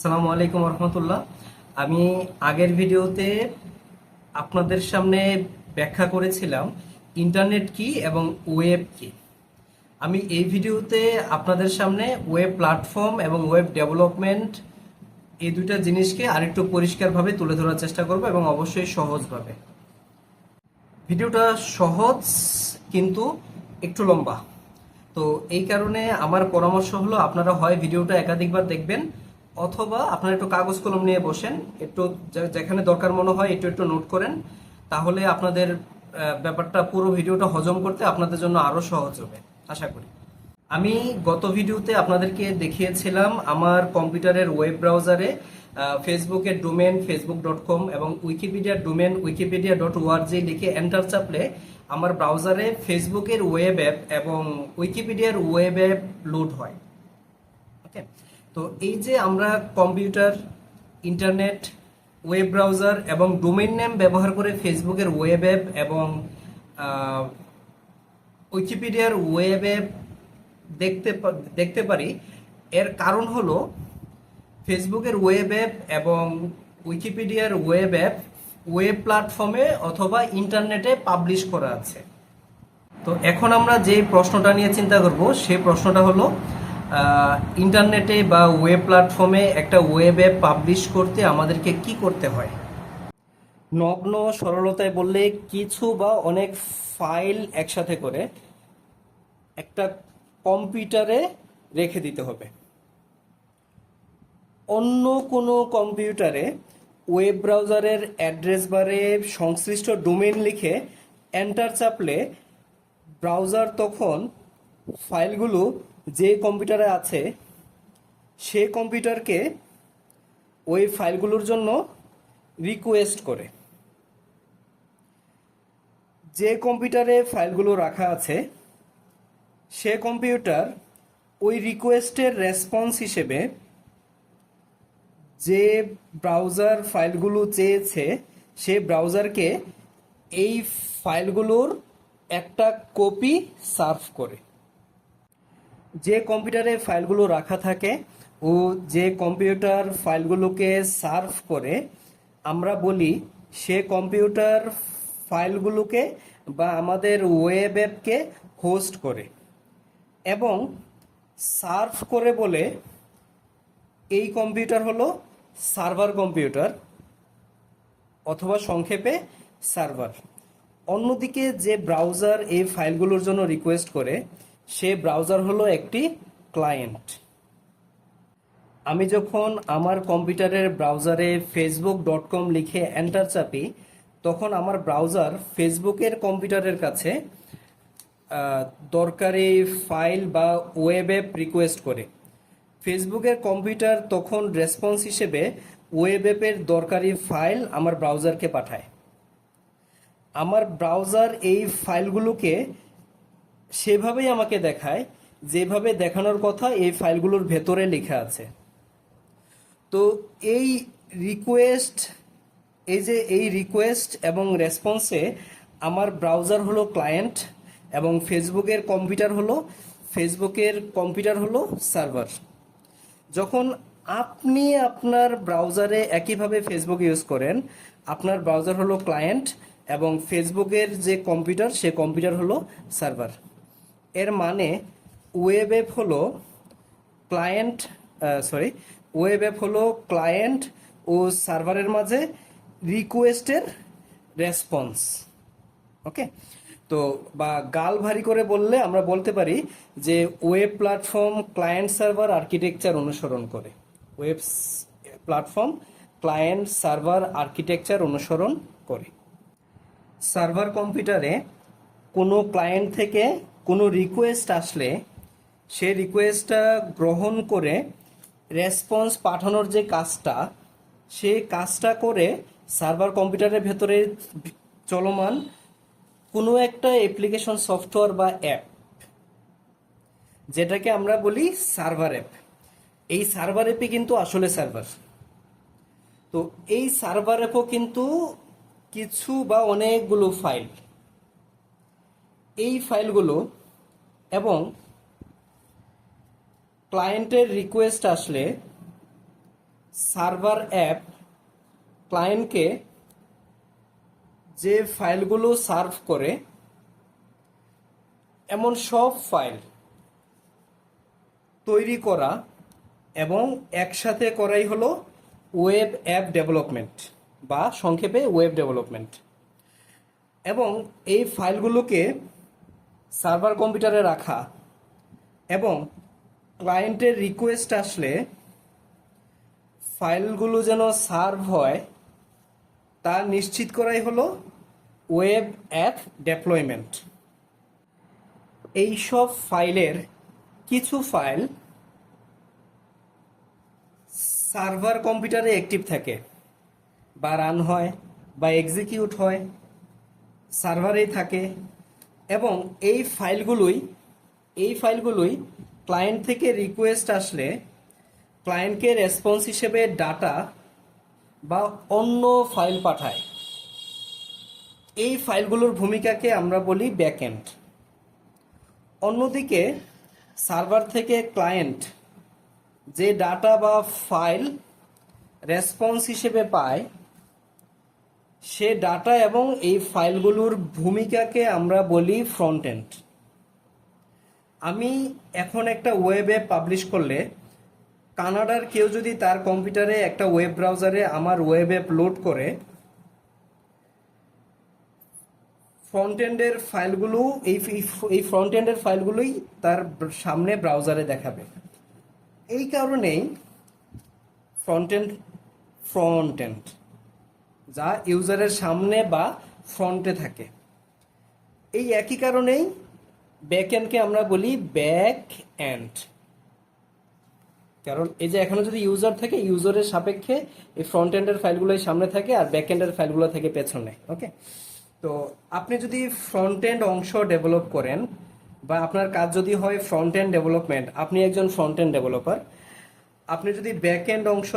সালামু আলাইকুম রহমতুল্লাহ আমি আগের ভিডিওতে আপনাদের সামনে ব্যাখ্যা করেছিলাম, ইন্টারনেট কি এবং ওয়েব কি। আমি এই ভিডিওতে আপনাদের সামনে ওয়েব প্ল্যাটফর্ম এবং ওয়েব ডেভেলপমেন্ট এই দুইটা জিনিসকে আরেকটু পরিষ্কারভাবে তুলে ধরার চেষ্টা করব এবং অবশ্যই সহজভাবে। ভিডিওটা সহজ কিন্তু একটু লম্বা। তো এই কারণে আমার পরামর্শ হলো, আপনারা হয় ভিডিওটা একাধিকবার দেখবেন অথবা আপনারা একটু কাগজ কলম নিয়ে বসেন, একটু যেখানে দরকার মনে হয় একটু একটু নোট করেন, তাহলে আপনাদের ব্যাপারটা পুরো ভিডিওটা হজম করতে আপনাদের জন্য আরও সহজ হবে, আশা করি। আমি গত ভিডিওতে আপনাদেরকে দেখিয়েছিলাম আমার কম্পিউটারের ওয়েব ব্রাউজারে ফেসবুকের ডোমেন ফেসবুক ডট কম এবং উইকিপিডিয়ার ডোমেন উইকিপিডিয়া ডট ওআরজি লিখে এন্টার চাপলে আমার ব্রাউজারে ফেসবুকের ওয়েব অ্যাপ এবং উইকিপিডিয়ার ওয়েব অ্যাপ লোড হয়। ওকে? তো এই যে আমরা কম্পিউটার, ইন্টারনেট, ওয়েব ব্রাউজার এবং ডোমেইন নেম ব্যবহার করে ফেসবুকের ওয়েব অ্যাপ এবং উইকিপিডিয়ার ওয়েব অ্যাপ দেখতে দেখতে পারি। এর কারণ হলো ফেসবুকের ওয়েব অ্যাপ এবং উইকিপিডিয়ার ওয়েব অ্যাপ ওয়েব প্ল্যাটফর্মে অথবা ইন্টারনেটে পাবলিশ করা আছে। তো এখন আমরা যে প্রশ্নটা নিয়ে চিন্তা করব সেই প্রশ্নটা হলো ইন্টারনেটে বা ওয়েব প্ল্যাটফর্মে একটা ওয়েব অ্যাপ পাবলিশ করতে আমাদেরকে কি করতে হয়? নগ্ন সরলতায় বললে কিছু বা অনেক ফাইল একসাথে করে একটা কম্পিউটারে রেখে দিতে হবে। অন্য কোনো কম্পিউটারে ওয়েব ব্রাউজারের অ্যাড্রেস বারে সংশ্লিষ্ট ডোমেন লিখে এন্টার চাপলে ব্রাউজার তখন ফাইলগুলো যে কম্পিউটারে আছে, সে কম্পিউটারকে ওই ফাইলগুলোর জন্য রিকোয়েস্ট করে। যে কম্পিউটারে ফাইলগুলো রাখা আছে, সে কম্পিউটার ওই রিকোয়েস্টের রেসপন্স হিসেবে যে ব্রাউজার ফাইলগুলো চেয়েছে, সে ব্রাউজারকে এই ফাইলগুলোর একটা কপি সার্ভ করে। যে কম্পিউটারে ফাইলগুলো রাখা থাকে ও যে কম্পিউটার ফাইলগুলোকে সার্ভ করে, আমরা বলি সে কম্পিউটার ফাইলগুলোকে বা আমাদের ওয়েব অ্যাপকে হোস্ট করে এবং সার্ভ করে বলে এই কম্পিউটার হলো সার্ভার কম্পিউটার অথবা সংক্ষেপে সার্ভার। অন্যদিকে যে ব্রাউজার এই ফাইলগুলোর জন্য রিকোয়েস্ট করে সে ব্রাউজার হলো একটি ক্লায়েন্ট আমি যখন আমার কম্পিউটারের ব্রাউজারে ফেসবুক ডট কম লিখে এন্টার চাপি, তখন আমার ব্রাউজার ফেসবুকের কম্পিউটারের কাছে দরকারি ফাইল বা ওয়েব অ্যাপ রিকোয়েস্ট করে। ফেসবুকের কম্পিউটার তখন রেসপন্স হিসেবে ওয়েব অ্যাপের দরকারি ফাইল আমার ব্রাউজারকে পাঠায়। আমার ব্রাউজার এই ফাইলগুলোকে সেভাবেই আমাকে দেখায়, যেভাবে দেখানোর কথা এই ফাইলগুলোর ভেতরে লেখা আছে। তো এই রিকোয়েস্ট এই যে এই রিকোয়েস্ট এবং রেসপন্সে আমার ব্রাউজার হলো ক্লায়েন্ট এবং ফেসবুকের কম্পিউটার হলো, ফেসবুকের কম্পিউটার হলো সার্ভার যখন আপনি আপনার ব্রাউজারে একইভাবে ফেসবুক ইউজ করেন, আপনার ব্রাউজার হলো ক্লায়েন্ট এবং ফেসবুকের যে কম্পিউটার সে কম্পিউটার হলো সার্ভার এর মানে ওয়েব অ্যাপ হলো ক্লায়েন্ট সরি ওয়েব অ্যাপ হলো ক্লায়েন্ট ও সার্ভারের মাঝে রিকোয়েস্টের রেসপন্স ওকে তো, বা গাল ভারী করে বললে আমরা বলতে পারি যে web platform client server architecture অনুসরণ করে। Web platform client server architecture অনুসরণ করে। সার্ভার কম্পিউটারে কোনো ক্লায়েন্ট থেকে কোনো রিকোয়েস্ট আসলে সে রিকোয়েস্টটা গ্রহণ করে রেসপন্স পাঠানোর যে কাজটা, সে কাজটা করে সার্ভার কম্পিউটারের ভেতরে চলমান কোনো একটা অ্যাপ্লিকেশন সফটওয়্যার বা অ্যাপ যেটাকে আমরা বলি সার্ভার অ্যাপ এই সার্ভার অ্যাপই কিন্তু আসলে সার্ভার তো এই সার্ভার অ্যাপও কিন্তু কিছু বা অনেকগুলো ফাইল এই ফাইলগুলো এবং ক্লায়েন্টের রিকোয়েস্ট আসলে সার্ভার অ্যাপ ক্লায়েন্টকে যে ফাইলগুলো সার্ভ করে, এমন সব ফাইল তৈরি করা এবং একসাথে করাই হলো ওয়েব অ্যাপ ডেভেলপমেন্ট বা সংক্ষেপে ওয়েব ডেভেলপমেন্ট। এবং এই ফাইলগুলোকে সার্ভার কম্পিউটারে রাখা এবং ক্লায়েন্টের রিকোয়েস্ট আসলে ফাইলগুলো যেন সার্ভ হয়, তা নিশ্চিত করাই হলো ওয়েব অ্যাপ ডেপ্লয়মেন্ট। এইসব ফাইলের কিছু ফাইল সার্ভার কম্পিউটারে অ্যাক্টিভ থাকে বা রান হয় বা এক্সিকিউট হয়, সার্ভারেই থাকে। এবং এই ফাইলগুলোই এই ফাইলগুলোই ক্লায়েন্ট থেকে রিকোয়েস্ট আসলে ক্লায়েন্টকে রেসপন্স হিসেবে ডাটা বা অন্য ফাইল পাঠায়। এই ফাইলগুলোর ভূমিকাকে আমরা বলি ব্যাকএন্ড অন্যদিকে সার্ভার থেকে ক্লায়েন্ট যে ডাটা বা ফাইল রেসপন্স হিসেবে পায় সে ডাটা এবং এই ফাইলগুলোর ভূমিকাকে আমরা বলি ফ্রন্ট এন্ড আমি এখন একটা ওয়েবে পাবলিশ করলে কানাডার কেউ যদি তার কম্পিউটারে একটা ওয়েব ব্রাউজারে আমার ওয়েব অ্যাপ লোড করে ফ্রন্ট এন্ডের ফাইলগুলো, এই এই ফ্রন্ট এন্ডের ফাইলগুলোই তার সামনে ব্রাউজারে দেখাবে। এই কারণেই ফ্রন্ট এন্ড ফ্রন্ট এন্ড যা ইউজারের সামনে বা ফ্রন্টে থাকে। এই একই কারণেই ব্যাক এন্ডকে আমরা বলি ব্যাক এন্ড কারণ এই যে এখানে যদি ইউজার থাকে ইউজারের সাপেক্ষে এই ফ্রন্ট এন্ডের ফাইলগুলোই সামনে থাকে আর ব্যাক এন্ডের ফাইলগুলো থাকে পেছনে ওকে তো আপনি যদি ফ্রন্ট এন্ড অংশ ডেভেলপ করেন বা আপনার কাজ যদি হয় ফ্রন্ট এন্ড ডেভেলপমেন্ট আপনি একজন ফ্রন্ট এন্ড ডেভেলপার আপনি যদি ব্যাক এন্ড অংশ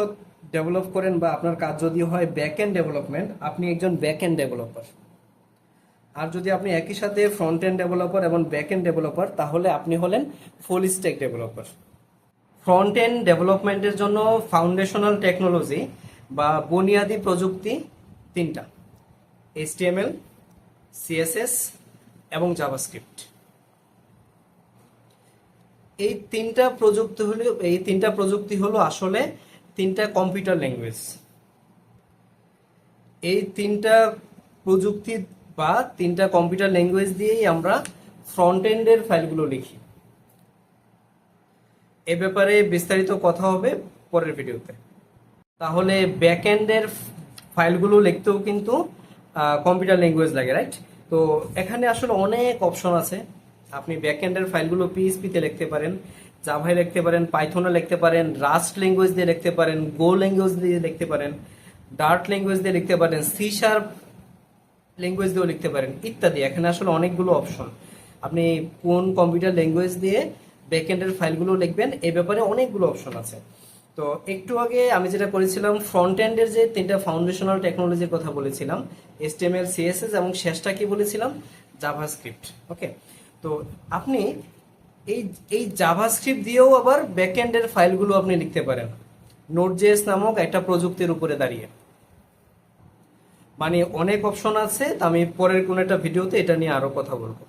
ডেভেলপ করেন বা আপনার কাজ যদি হয় ব্যাক এন্ড ডেভেলপমেন্ট আপনি একজন ব্যাক এন্ড ডেভেলপার আর যদি আপনি একই সাথে ফ্রন্ট এন্ড ডেভেলপার এবং ব্যাক এন্ড ডেভেলপার তাহলে আপনি হলেন full stack developer front end ডেভেলপমেন্টের জন্য ফাউন্ডেশনাল টেকনোলজি বা বুনিয়াদি প্রযুক্তি তিনটা এইচটিএমএল সিএসএস এবং জাভাস্ক্রিপ্ট এই তিনটা প্রযুক্তি হলো, এই তিনটা প্রযুক্তি হলো আসলে তিনটা কম্পিউটার ল্যাঙ্গুয়েজ এই তিনটা প্রযুক্তি বা তিনটা কম্পিউটার ল্যাঙ্গুয়েজ দিয়েই আমরা ফ্রন্ট এন্ডের ফাইলগুলো লিখি। এ ব্যাপারে বিস্তারিত কথা হবে পরের ভিডিওতে। তাহলে ব্যাক এন্ডের ফাইলগুলো লিখতেও কিন্তু কম্পিউটার ল্যাঙ্গুয়েজ লাগে রাইট তো এখানে আসলে অনেক অপশন আছে। আপনি ব্যাক এন্ডের ফাইলগুলো পিএইচপিতে লিখতে পারেন জাভায় লিখতে পারেন পাইথনে লিখতে পারেন রাস্ট ল্যাঙ্গুয়েজ দিয়ে লিখতে পারেন গো ল্যাঙ্গুয়েজ দিয়ে লিখতে পারেন ডার্ট ল্যাঙ্গুয়েজ দিয়ে লিখতে পারেন সি শার্প ল্যাঙ্গুয়েজ দিয়েও লিখতে পারেন, ইত্যাদি। এখানে আসলে অনেকগুলো অপশন আপনি কোন কম্পিউটার ল্যাঙ্গুয়েজ দিয়ে ব্যাকএন্ডের ফাইলগুলো লিখবেন এই ব্যাপারে অনেকগুলো অপশন আছে। তো একটু আগে আমি যেটা করেছিলাম ফ্রন্ট এন্ডের যে তিনটা ফাউন্ডেশনাল টেকনোলজির কথা বলেছিলাম এসটিএমএল সিএসএস এবং শেষটা কি বলেছিলাম? জাভাস্ক্রিপ্ট ওকে তো আপনি এই এই জাভাস্ক্রিপ্ট দিয়েও আবার ব্যাকএন্ডের ফাইলগুলো আপনি লিখতে পারেন। নোট জেএস নামক একটা প্রযুক্তির উপরে দাঁড়িয়ে। মানে অনেক অপশন আছে আমি পরের কোনো একটা ভিডিওতে এটা নিয়ে আরও কথা বলব।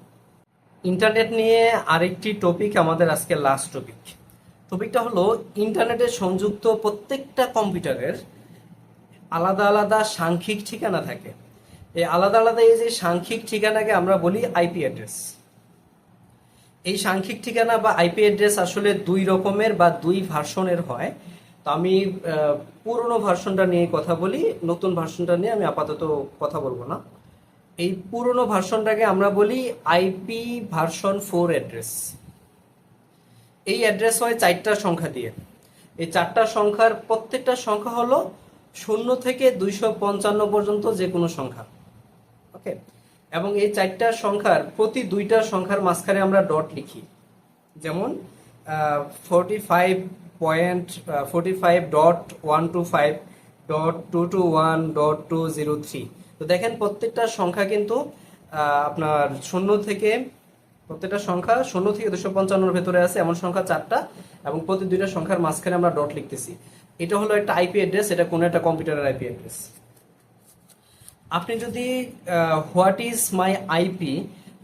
ইন্টারনেট নিয়ে আরেকটি টপিক আমাদের আজকে লাস্ট টপিক টপিকটা হলো ইন্টারনেটে সংযুক্ত প্রত্যেকটা কম্পিউটারের আলাদা আলাদা সাংখ্যিক ঠিকানা থাকে। এই আলাদা আলাদা এই যে সাংখ্যিক ঠিকানাকে আমরা বলি আইপি অ্যাড্রেস এই সাংখ্যিক ঠিকানা বা আইপি অ্যাড্রেস আসলে দুই রকমের বা দুই ভার্সনের হয়। তো আমি পুরনো ভার্সনটা নিয়ে কথা বলি, নতুন ভার্সনটা নিয়ে আমি আপাতত কথা বলব না। এই পুরনো ভার্সনটাকে আমরা বলি আইপি ভার্সন ফোর অ্যাড্রেস এই অ্যাড্রেস হয় চারটা সংখ্যা দিয়ে। এই চারটা সংখ্যার প্রত্যেকটা সংখ্যা হলো শূন্য থেকে দুইশো পঞ্চান্ন পর্যন্ত যে কোনো সংখ্যা। ওকে এবং এই চারটা সংখ্যার প্রতি দুইটা সংখ্যার মাঝখানে আমরা ডট লিখি। যেমন forty five point forty five dot one two five dot two two one dot two zero three তো দেখেন প্রত্যেকটা সংখ্যা কিন্তু আপনার শূন্য থেকে, প্রত্যেকটা সংখ্যা শূন্য থেকে দুশো পঞ্চান্নর ভেতরে আছে, এমন সংখ্যা চারটা, এবং প্রতি দুইটা সংখ্যার মাঝখানে আমরা ডট লিখতেছি। এটা হলো একটা আইপি অ্যাড্রেস এটা কোনো একটা কম্পিউটারের আইপি অ্যাড্রেস আপনি যদি হোয়াট ইজ মাই আইপি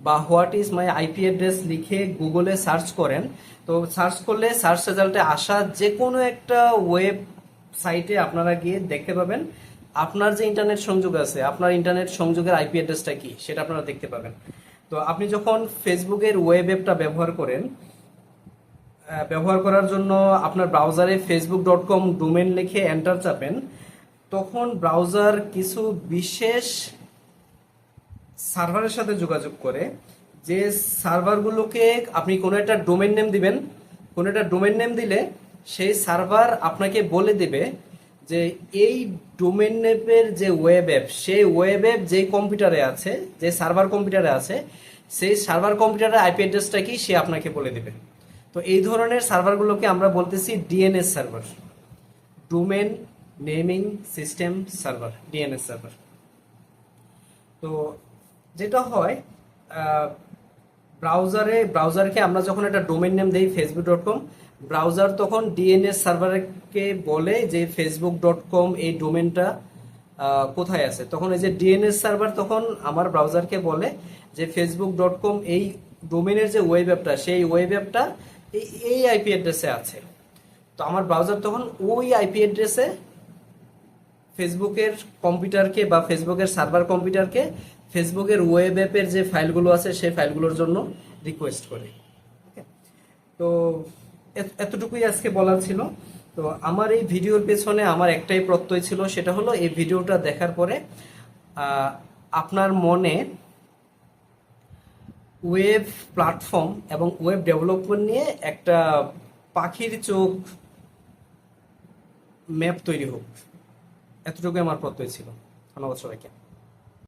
বা what is my IP address লিখে গুগলে সার্চ করেন, তো সার্চ করলে সার্চ রেজাল্টে আসা যে কোনো একটা ওয়েব সাইটে আপনারা গিয়ে দেখতে পাবেন। আপনার যে ইন্টারনেট সংযোগ আছে, আপনার ইন্টারনেট সংযোগের আইপি অ্যাড্রেসটা কি, সেটা আপনারা দেখতে পাবেন। তো আপনি যখন ফেসবুকের ওয়েব অ্যাপটা ব্যবহার করেন ব্যবহার করার জন্য আপনার ব্রাউজারে ফেসবুক ডট কম ডোমেন লিখে এন্টার চাপেন তখন ব্রাউজার কিছু বিশেষ সার্ভারের সাথে যোগাযোগ করে, যে সার্ভারগুলোকে আপনি কোনো একটা ডোমেন নেম দিবেন, কোনো একটা ডোমেন নেম দিলে সেই সার্ভার আপনাকে বলে দেবে যে এই ডোমেন নেমের যে ওয়েব অ্যাপ সেই ওয়েব অ্যাপ যে কম্পিউটারে আছে, যে সার্ভার কম্পিউটারে আছে, সেই সার্ভার কম্পিউটারের আইপি অ্যাড্রেসটা কি সে আপনাকে বলে দেবে। তো এই ধরনের সার্ভারগুলোকে আমরা বলতেছি DNS server domain naming system server DNS server তো যেটা হয় ব্রাউজারে ব্রাউজারকে আমরা যখন একটা ডোমেন নেম দেই ফেসবুক ডট কম ব্রাউজার তখন ডিএনএস সার্ভারকে বলে যে ফেসবুক ডট কম এই ডোমেনটা কোথায় আছে। তখন এই যে ডিএনএস সার্ভার তখন আমার ব্রাউজারকে বলে যে ফেসবুক ডট কম এই ডোমেনের যে ওয়েব অ্যাপটা সেই ওয়েব অ্যাপটা এই আইপি অ্যাড্রেসে আছে। তো আমার ব্রাউজার তখন ওই আইপি অ্যাড্রেসে ফেসবুকের কম্পিউটারকে বা ফেসবুকের সার্ভার কম্পিউটারকে ফেসবুকের ওয়েব অ্যাপের যে ফাইলগুলো আছে, সেই ফাইলগুলোর জন্য রিকোয়েস্ট করে। তো এত- এতটুকুই আজকে বলার ছিল। তো আমার এই ভিডিওর পেছনে আমার একটাই প্রত্যয় ছিল, সেটা হলো এই ভিডিওটা দেখার পরে আপনার মনে ওয়েব প্ল্যাটফর্ম এবং ওয়েব ডেভেলপমেন্ট নিয়ে একটা পাখির চোখ ম্যাপ তৈরি হোক। এতটুকুই আমার প্রত্যয় ছিল। ধন্যবাদ সবাইকে।